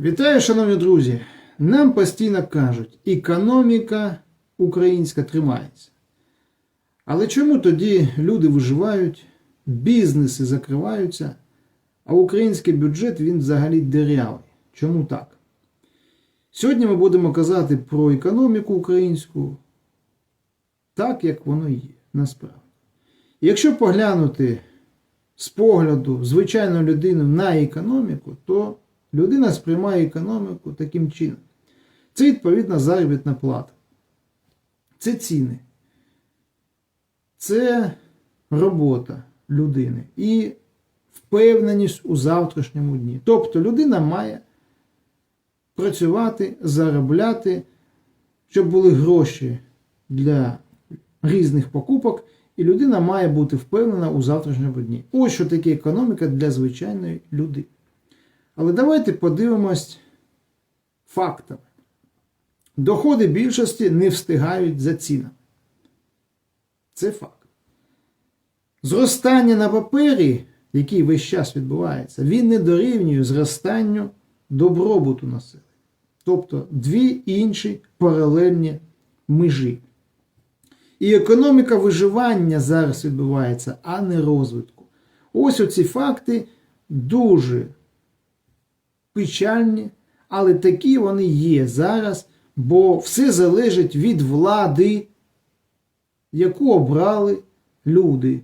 Вітаю, шановні друзі! Нам постійно кажуть, економіка українська тримається. Але чому тоді люди виживають, бізнеси закриваються, а український бюджет він взагалі дирявий? Чому так? Сьогодні ми будемо казати про економіку українську так, як воно є насправді. Якщо поглянути з погляду звичайної людини на економіку, то людина сприймає економіку таким чином. Це відповідна заробітна плата. Це ціни. Це робота людини і впевненість у завтрашньому дні. Тобто людина має працювати, заробляти, щоб були гроші для різних покупок, і людина має бути впевнена у завтрашньому дні. Ось що таке економіка для звичайної людини. Але давайте подивимось фактами. Доходи більшості не встигають за цінами. Це факт. Зростання на папері, який весь час відбувається, він не дорівнює зростанню добробуту населення. Тобто дві інші паралельні межі. І економіка виживання зараз відбувається, а не розвитку. Ось оці факти дуже печальні, але такі вони є зараз, бо все залежить від влади, яку обрали люди,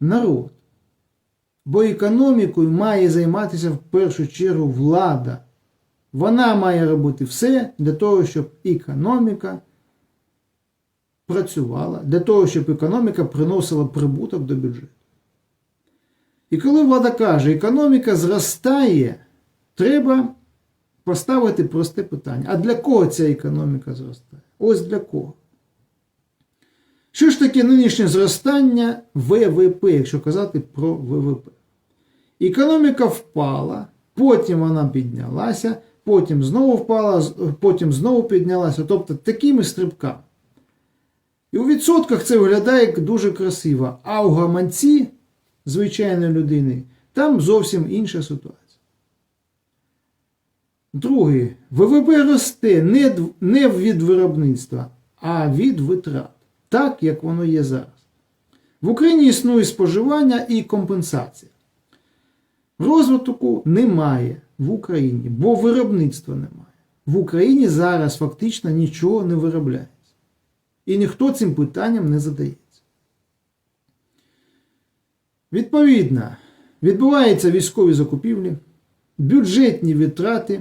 народ. Бо економікою має займатися в першу чергу влада. Вона має робити все для того, щоб економіка працювала, для того, щоб економіка приносила прибуток до бюджету. І коли влада каже, економіка зростає, треба поставити просте питання. А для кого ця економіка зростає? Ось для кого. Що ж таке нинішнє зростання ВВП, якщо казати про ВВП? Економіка впала, потім вона піднялася, потім знову впала, потім знову піднялася. Тобто такими стрибками. І у відсотках це виглядає дуже красиво. А у гаманці звичайної людини там зовсім інша ситуація. Друге, ВВП росте не, не від виробництва, а від витрат. Так, як воно є зараз. В Україні існує споживання і компенсація. Розвитку немає в Україні, бо виробництва немає. В Україні зараз фактично нічого не виробляється. І ніхто цим питанням не задається. Відповідно, відбуваються військові закупівлі, бюджетні витрати,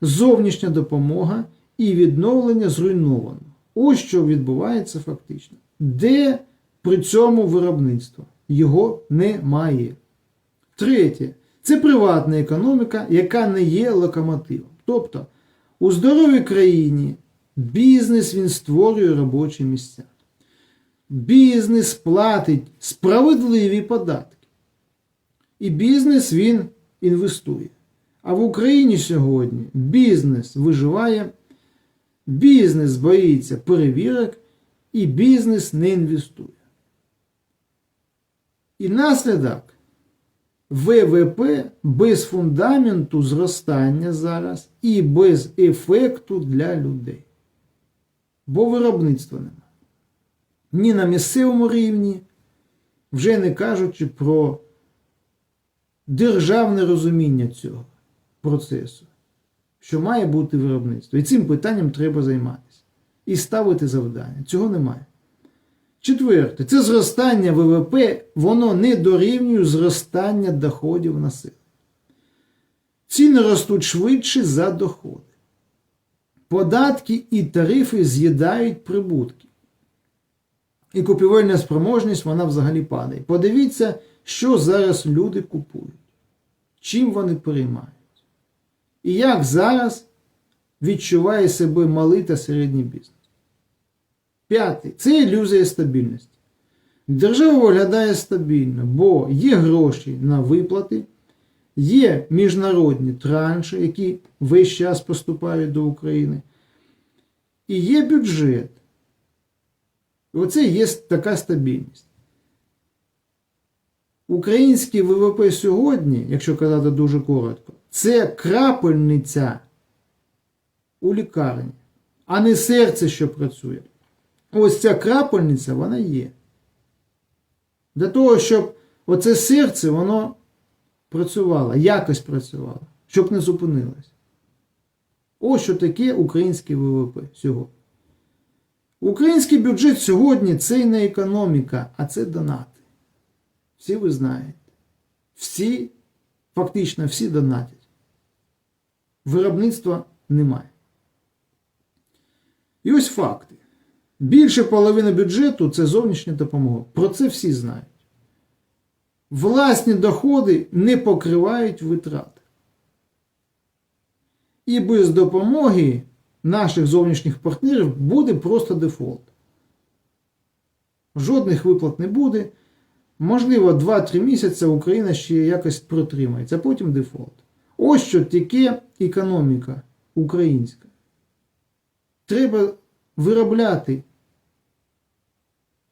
зовнішня допомога і відновлення зруйновано. Ось що відбувається фактично. Де при цьому виробництво? Його немає. Третє, це приватна економіка, яка не є локомотивом. Тобто, у здоровій країні бізнес він створює робочі місця. Бізнес платить справедливі податки. І бізнес він інвестує. А в Україні сьогодні бізнес виживає, бізнес боїться перевірок і бізнес не інвестує. І наслідок ВВП без фундаменту зростання зараз і без ефекту для людей. Бо виробництва немає. Ні на місцевому рівні, вже не кажучи про державне розуміння цього процесу, що має бути виробництво. І цим питанням треба займатися. І ставити завдання. Цього немає. Четверте, це зростання ВВП, воно не дорівнює зростання доходів населення. Ціни ростуть швидше за доходи. Податки і тарифи з'їдають прибутки. І купівельна спроможність вона взагалі падає. Подивіться, що зараз люди купують, чим вони переймають. І як зараз відчуває себе малий та середній бізнес. П'ятий це ілюзія стабільності. Держава виглядає стабільно, бо є гроші на виплати, є міжнародні транші, які весь час поступають до України. І є бюджет. І оце є така стабільність. Український ВВП сьогодні, якщо казати дуже коротко, це крапельниця у лікарні, а не серце, що працює. Ось ця крапельниця, вона є. Для того, щоб оце серце, воно працювало, якось працювало, щоб не зупинилось. Ось що таке українське ВВП сьогодні. Український бюджет сьогодні це не економіка, а це донати. Всі ви знаєте. Всі, фактично всі донатять. Виробництва немає. І ось факти. Більше половини бюджету це зовнішня допомога. Про це всі знають. Власні доходи не покривають витрати. І без допомоги наших зовнішніх партнерів буде просто дефолт. Жодних виплат не буде. Можливо, 2-3 місяці Україна ще якось протримається, а потім дефолт. Ось що таке економіка українська. Треба виробляти,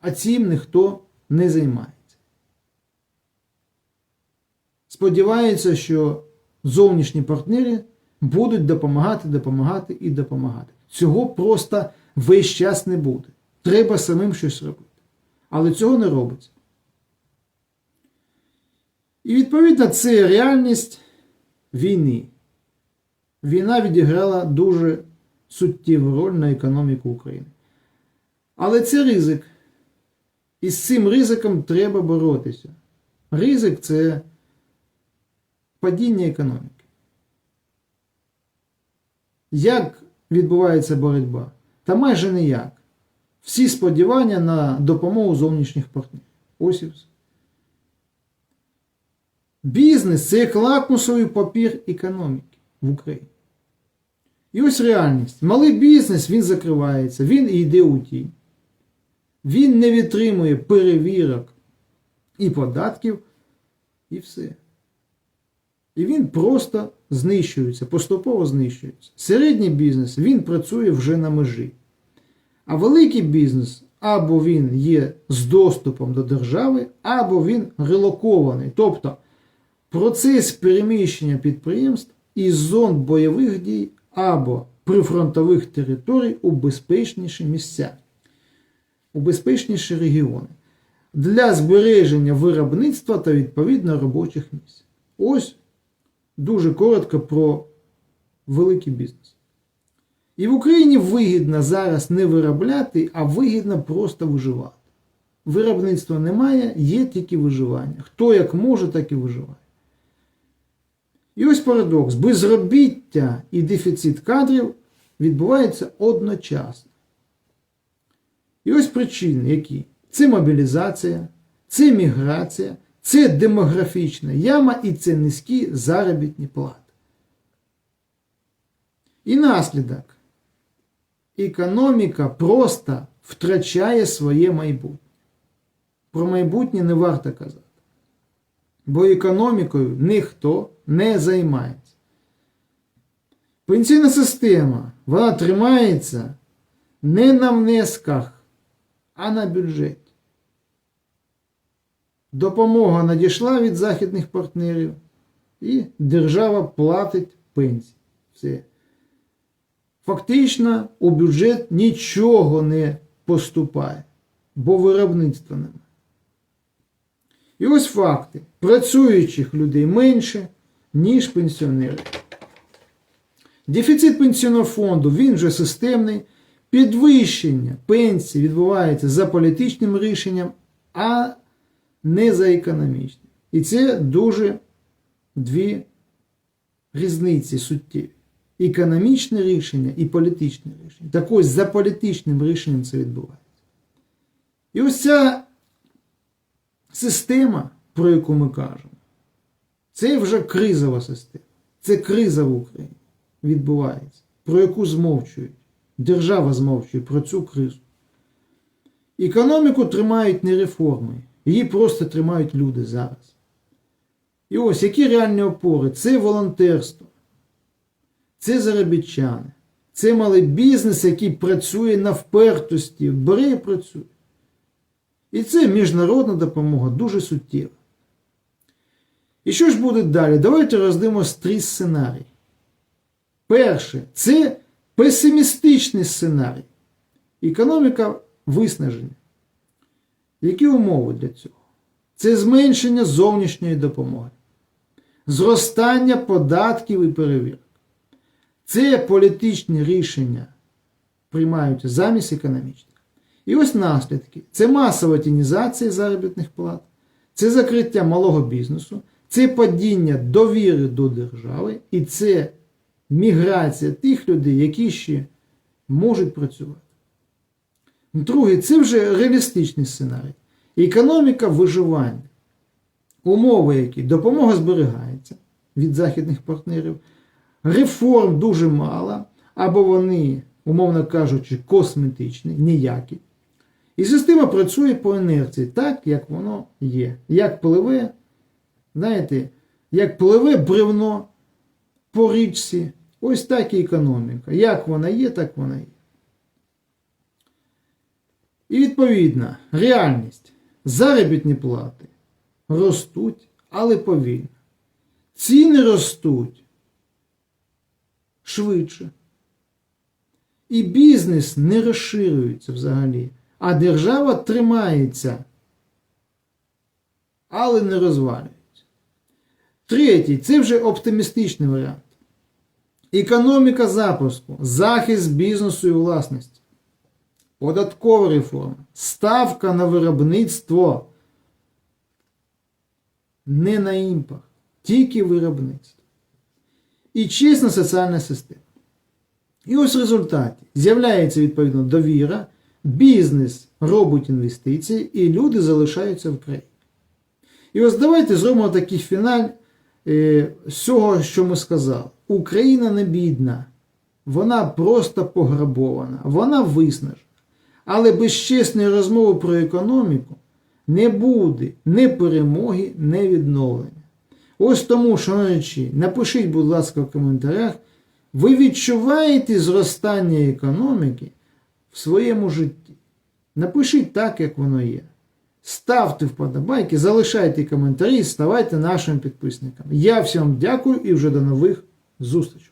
а цим ніхто не займається. Сподіваються, що зовнішні партнери будуть допомагати, допомагати і допомагати. Цього просто весь час не буде. Треба самим щось робити. Але цього не робиться. І відповідно це реальність війни. Війна відіграла дуже суттєву роль на економіку України. Але це ризик. І з цим ризиком треба боротися. Ризик це падіння економіки. Як відбувається боротьба? Та майже ніяк. Всі сподівання на допомогу зовнішніх партнерів. Ось і все. Бізнес це як лакмусовий папір економіки в Україні. І ось реальність. Малий бізнес він закривається, він йде у тінь. Він не відтримує перевірок і податків, і все. І він просто знищується, поступово знищується. Середній бізнес він працює вже на межі. А великий бізнес або він є з доступом до держави, або він релокований. Тобто процес переміщення підприємств із зон бойових дій або прифронтових територій у безпечніші місця, у безпечніші регіони для збереження виробництва та відповідно робочих місць. Ось дуже коротко про великий бізнес. І в Україні вигідно зараз не виробляти, а вигідно просто виживати. Виробництва немає, є тільки виживання. Хто як може, так і виживає. І ось парадокс: безробіття і дефіцит кадрів відбуваються одночасно. І ось причини, які? Це мобілізація, це міграція, це демографічна яма і це низькі заробітні плати. І наслідок. Економіка просто втрачає своє майбутнє. Про майбутнє не варто казати. Бо економікою ніхто не займається. Пенсійна система, вона тримається не на внесках, а на бюджеті. Допомога надійшла від західних партнерів, і держава платить пенсії. Все. Фактично у бюджет нічого не поступає, бо виробництва немає. І ось факти. Працюючих людей менше, ніж пенсіонерів. Дефіцит пенсійного фонду, він вже системний. Підвищення пенсії відбувається за політичним рішенням, а не за економічним. І це дуже дві різниці суттєві. Економічне рішення і політичне рішення. Так ось за політичним рішенням це відбувається. І ось ця система, про яку ми кажемо, це вже кризова система. Це криза в Україні відбувається, про яку змовчують. Держава змовчує про цю кризу. Економіку тримають не реформи, її просто тримають люди зараз. І ось які реальні опори? Це волонтерство, це заробітчани, це малий бізнес, який працює на впертості, бере і працює. І це міжнародна допомога дуже суттєва. І що ж буде далі? Давайте роздивимося три сценарії. Перше, це Песимістичний сценарій. Економіка виснаження. Які умови для цього? Це зменшення зовнішньої допомоги, зростання податків і перевірок. Це політичні рішення приймаються замість економічних. І ось наслідки: це масова тінізація заробітних плат, це закриття малого бізнесу, це падіння довіри до держави, і це міграція тих людей, які ще можуть працювати. Другий це вже реалістичний сценарій. Економіка виживання. Умови, які допомога зберігається від західних партнерів, реформ дуже мало, або вони, умовно кажучи, косметичні, ніякі. І система працює по інерції, так, як воно є. Як пливе, знаєте, як пливе бревно по річці, ось так і економіка. Як вона є, так вона є. І відповідно, реальність. Заробітні плати ростуть, але повільно. Ціни ростуть швидше. І бізнес не розширюється взагалі, а держава тримається, але не розвалюється. Третій це вже оптимістичний варіант. Економіка запуску, захист бізнесу і власності. Податкова реформа, ставка на виробництво, не на імпорт, тільки виробництво. І чесна соціальна система. І ось в результаті з'являється відповідно довіра, бізнес робить інвестиції, і люди залишаються в країні. І ось давайте зробимо такий фіналь е, з цього, що ми сказали. Україна не бідна, вона просто пограбована, вона виснажена. Але без чесної розмови про економіку не буде ні перемоги, ні відновлення. Ось тому, шановні, напишіть, будь ласка, в коментарях, ви відчуваєте зростання економіки в своєму житті. Напишіть так, як воно є. Ставте вподобайки, залишайте коментарі, ставайте нашим підписниками. Я всім дякую і вже до нових зустрічей.